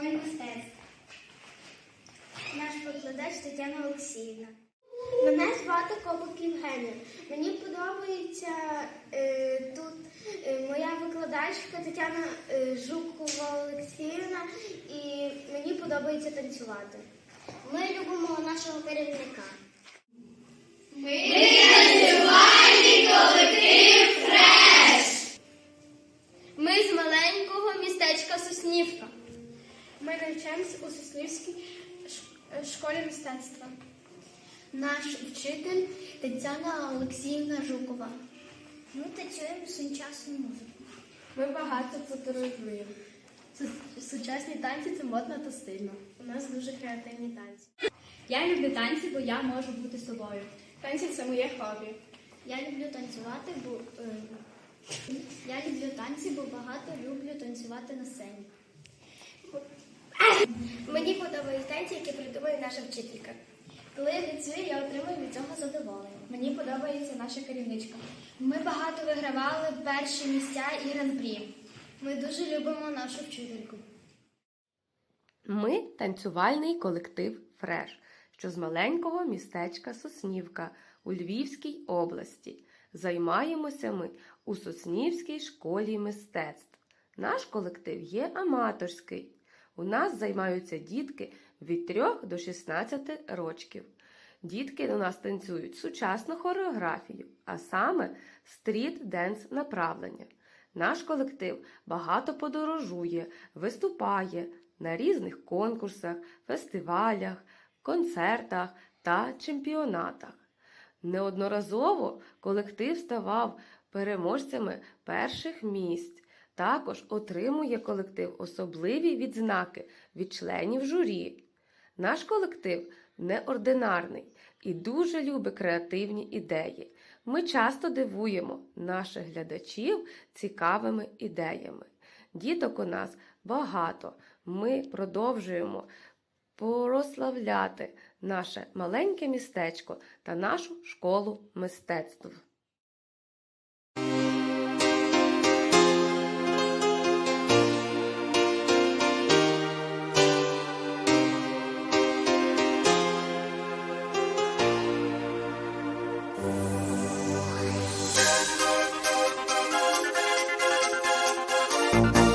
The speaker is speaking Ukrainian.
школі мистецтв. Наш викладач Тетяна Олексіївна. Мене звати Кобик Євгенія. Мені подобається е, тут е, моя викладачка Тетяна е, Жукова Олексіївна, і мені подобається танцювати. Ми любимо нашого керівника. Ми танцювальний колектив Фреш! Ми з маленького містечка Соснівка. Ми навчаємося у Соснівській школі мистецтва. Наш вчитель Тетяна Олексіївна Жукова. Ми танцюємо сучасну музику. Ми багато подорожуємо. Сучасні танці це модно та стильно. У нас дуже креативні танці. Я люблю танці, бо я можу бути собою. Танці це моє хобі. Я люблю танцювати, бо е, я люблю танці, бо багато люблю танцювати на сцені. Мені подобаються танці, які придумує наша вчителька. Коли я танцюю, я отримую від цього задоволення. Мені подобається наша керівничка. Ми багато вигравали перші місця і гран-прі. Ми дуже любимо нашу вчительку. Ми танцювальний колектив Фреш, що з маленького містечка Соснівка у Львівській області. Займаємося ми у Соснівській школі мистецтв. Наш колектив є аматорський. У нас займаються дітки від 3 до 16 років. Дітки у нас танцюють сучасну хореографію, а саме стріт-денс направлення. Наш колектив багато подорожує, виступає на різних конкурсах, фестивалях, концертах та чемпіонатах. Неодноразово колектив ставав переможцями перших місць. Також отримує колектив особливі відзнаки від членів журі. Наш колектив неординарний і дуже любить креативні ідеї. Ми часто дивуємо наших глядачів цікавими ідеями. Діток у нас багато. Ми продовжуємо прославляти наше маленьке містечко та нашу школу мистецтв. Bye.